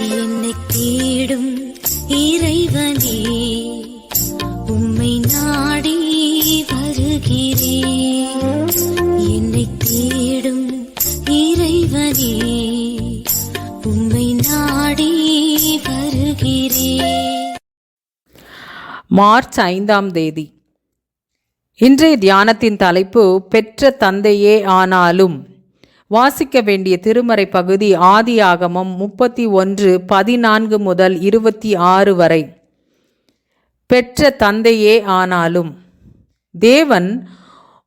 என்னை தேடும் இறைவனே உம்மை நாடி வருகிறேன் என்னை தேடும் இறைவனே உம்மை நாடி வருகிறேன் மார்ச் ஐந்தாம் தேதி. இன்றைய தியானத்தின் தலைப்பு பெற்ற தந்தையே ஆனாலும் வாசிக்க வேண்டிய திருமறை பகுதி ஆதியாகமம் முப்பத்தி ஒன்று பதினான்கு முதல் இருபத்தி ஆறு வரை. பெற்ற தந்தையே ஆனாலும் தேவன்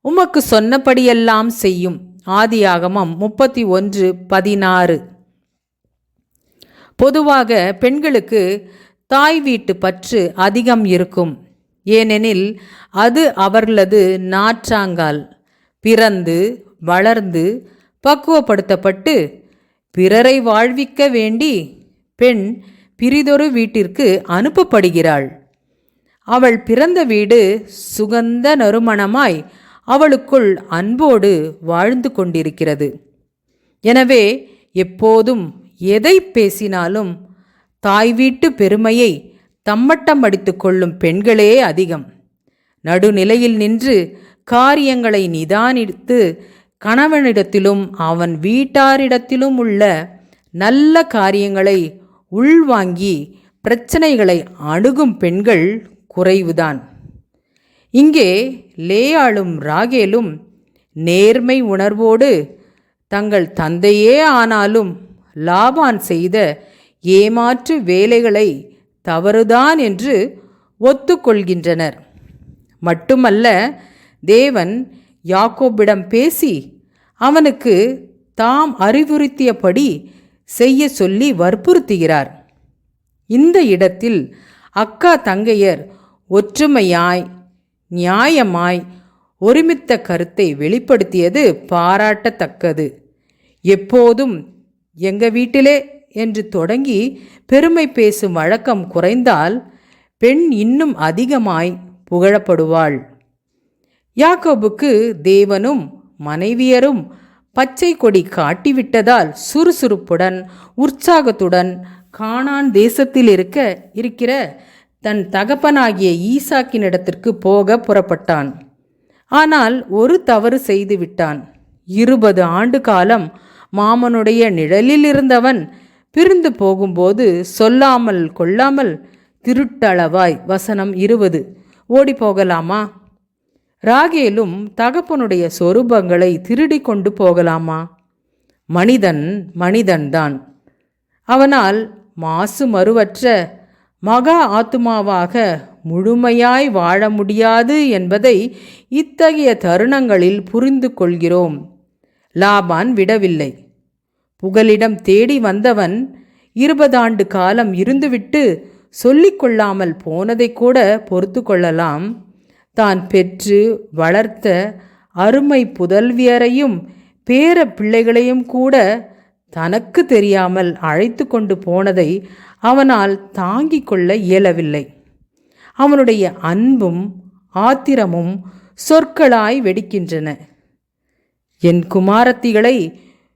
உமக்கு சொன்னபடியெல்லாம் செய்யும். ஆதியாகமம் முப்பத்தி ஒன்று பதினாறு. பொதுவாக பெண்களுக்கு தாய் வீட்டு பற்று அதிகம் இருக்கும். ஏனெனில் அது அவர்களது நாற்றாங்கால் பிறந்து வளர்ந்து பக்குவப்படுத்தப்பட்டு பிறரை வாழ்விக்க வேண்டி பெண் பிரிதொரு வீட்டிற்கு அனுப்பப்படுகிறாள். அவள் பிறந்த வீடு சுகந்த நறுமணமாய் அவளுக்குள் அன்போடு வாழ்ந்து கொண்டிருக்கிறது. எனவே எப்போதும் எதை பேசினாலும் தாய் வீட்டு பெருமையை தம்மட்டம் அடித்து கொள்ளும் பெண்களே அதிகம். நடுநிலையில் நின்று காரியங்களை நிதானித்து கணவனிடத்திலும் அவன் வீட்டாரிடத்திலும் உள்ள நல்ல காரியங்களை உள்வாங்கி பிரச்சனைகளை அணுகும் பெண்கள் குறைவுதான். இங்கே லேயாளும் ராகேலும் நேர்மை உணர்வோடு தங்கள் தந்தையே ஆனாலும் லாபான் செய்த ஏமாற்று வேலைகளை தவறுதான் என்று ஒத்துக்கொள்கின்றனர். மட்டுமல்ல தேவன் யாக்கோபிடம் பேசி அவனுக்கு தாம் அறிவுறுத்தியபடி செய்ய சொல்லி வற்புறுத்துகிறார். இந்த இடத்தில் அக்கா தங்கையர் ஒற்றுமையாய் நியாயமாய் ஒருமித்த கருத்தை வெளிப்படுத்தியது பாராட்டத்தக்கது. எப்போதும் எங்க வீட்டிலே என்று தொடங்கி பெருமை பேசும் வழக்கம் குறைந்தால் பெண் இன்னும் அதிகமாய் புகழப்படுவாள். யாக்கோபுக்கு தேவனும் மனைவியரும் பச்சை கொடி காட்டிவிட்டதால் சுறுசுறுப்புடன் உற்சாகத்துடன் காணான் தேசத்தில் இருக்க இருக்கிற தன் தகப்பனாகிய ஈசாக்கினிடத்திற்கு போக புறப்பட்டான். ஆனால் ஒரு தவறு செய்து விட்டான். இருபது ஆண்டு காலம் மாமனுடைய நிழலில் இருந்தவன் பிரிந்து போகும்போது சொல்லாமல் கொள்ளாமல் திருட்டளவாய் வசனம் இருபது. ஓடி போகலாமா ராகேலும் தகப்பனுடைய சொரூபங்களை திருடி கொண்டு போகலாமா? மனிதன் மனிதன்தான். அவனால் மாசு மறுவற்ற மகா ஆத்மாவாக முழுமையாய் வாழ முடியாது என்பதை இத்தகைய தருணங்களில் புரிந்து கொள்கிறோம். லாபான் விடவில்லை. புகலிடம் தேடி வந்தவன் இருபதாண்டு காலம் இருந்துவிட்டு சொல்லிக்கொள்ளாமல் போனதை கூட பொறுத்து கொள்ளலாம். தான் பெற்று வளர்த்த அருமை புதல்வியரையும் பேர பிள்ளைகளையும் கூட தனக்கு தெரியாமல் அழைத்து கொண்டு போனதை அவனால் தாங்கிக் கொள்ள இயலவில்லை. அவனுடைய அன்பும் ஆத்திரமும் சொற்களாய் வெடிக்கின்றன. என் குமாரத்திகளை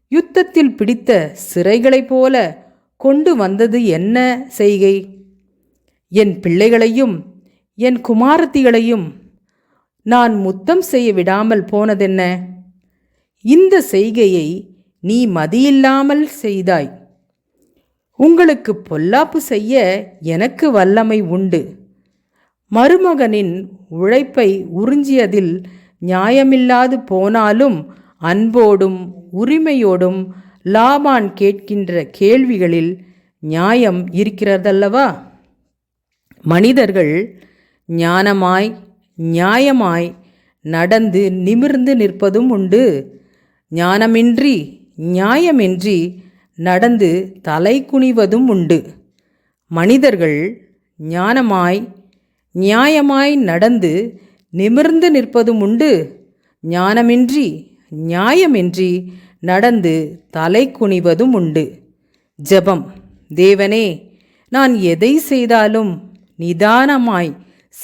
யுத்தத்தில் பிடித்த சிறைகளைப் போல கொண்டு வந்தது என்ன செய்கை? என் பிள்ளைகளையும் என் குமாரத்திகளையும் நான் முத்தம் செய்ய விடாமல் போனதென்ன? இந்த செய்கையை நீ மதியில்லாமல் செய்தாய். உங்களுக்கு பொல்லாப்பு செய்ய எனக்கு வல்லமை உண்டு. மருமகனின் உழைப்பை உறிஞ்சியதில் நியாயமில்லாது போனாலும் அன்போடும் உரிமையோடும் லாபான் கேட்கின்ற கேள்விகளில் நியாயம் இருக்கிறதல்லவா? மனிதர்கள் ஞானமாய் நியாயமாய் நடந்து நிமிர்ந்து நிற்பதும் உண்டு. ஞானமின்றி நியாயமின்றி நடந்து தலை குனிவதும் உண்டு. மனிதர்கள் ஞானமாய் நியாயமாய் நடந்து நிமிர்ந்து நிற்பதும் உண்டு. ஞானமின்றி நியாயமின்றி நடந்து தலை குனிவதும் உண்டு. ஜெபம். தேவனே நான் எதை செய்தாலும் நிதானமாய்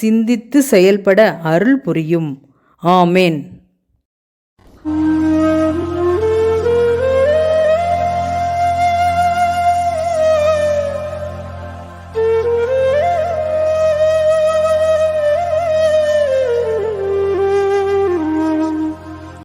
சிந்தித்து செயல்பட அருள் புரியும். ஆமேன்.